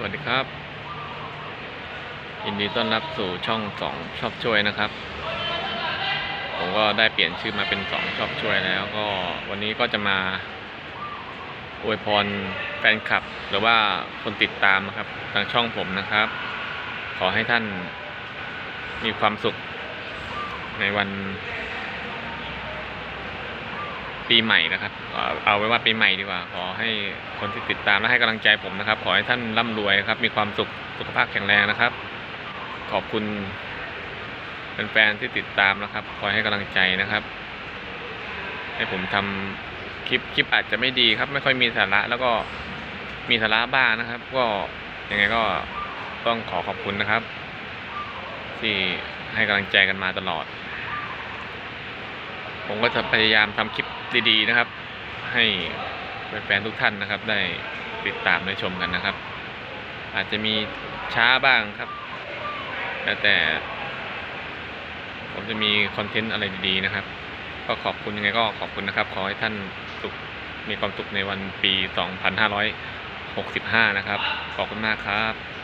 สวัสดีครับยินดีต้อนรับสู่ช่องสองชอบช่วยนะครับ ผมก็ได้เปลี่ยนชื่อมาเป็นสองชอบช่วยแล้วก็วันนี้ก็จะมาอวยพรแฟนคลับ หรือว่าคนติดตามนะครับทางช่องผมนะครับ ขอให้ท่านมีความสุขในวัน ปีใหม่นะครับ เอาไว้ว่าปีใหม่ดีกว่า ขอให้คนที่ติดตามและให้กำลังใจผมนะครับ ขอให้ท่านร่ำรวยครับ มีความสุขสุขภาพแข็งแรงนะครับ ขอบคุณแฟนๆที่ติดตามนะครับ คอยให้กำลังใจนะครับ ให้ผมทำคลิปคลิปอาจจะไม่ดีครับ ไม่ค่อยมีสาระแล้วก็มีสาระบ้างนะครับ ก็ยังไงก็ต้องขอขอบคุณนะครับ ที่ให้กำลังใจกันมาตลอด ผมก็จะพยายามทำคลิปดีๆนะครับ ให้แฟนๆทุกท่านนะครับ ได้ติดตามได้ชมกันนะครับ อาจจะมีช้าบ้างครับ แล้วแต่ ผมจะมีคอนเทนต์อะไรดีๆนะครับ ก็ขอบคุณยังไงก็ขอบคุณนะครับ ขอให้ท่านสุขมีความสุขในวันปี 2565 นะครับ ขอบคุณมากครับ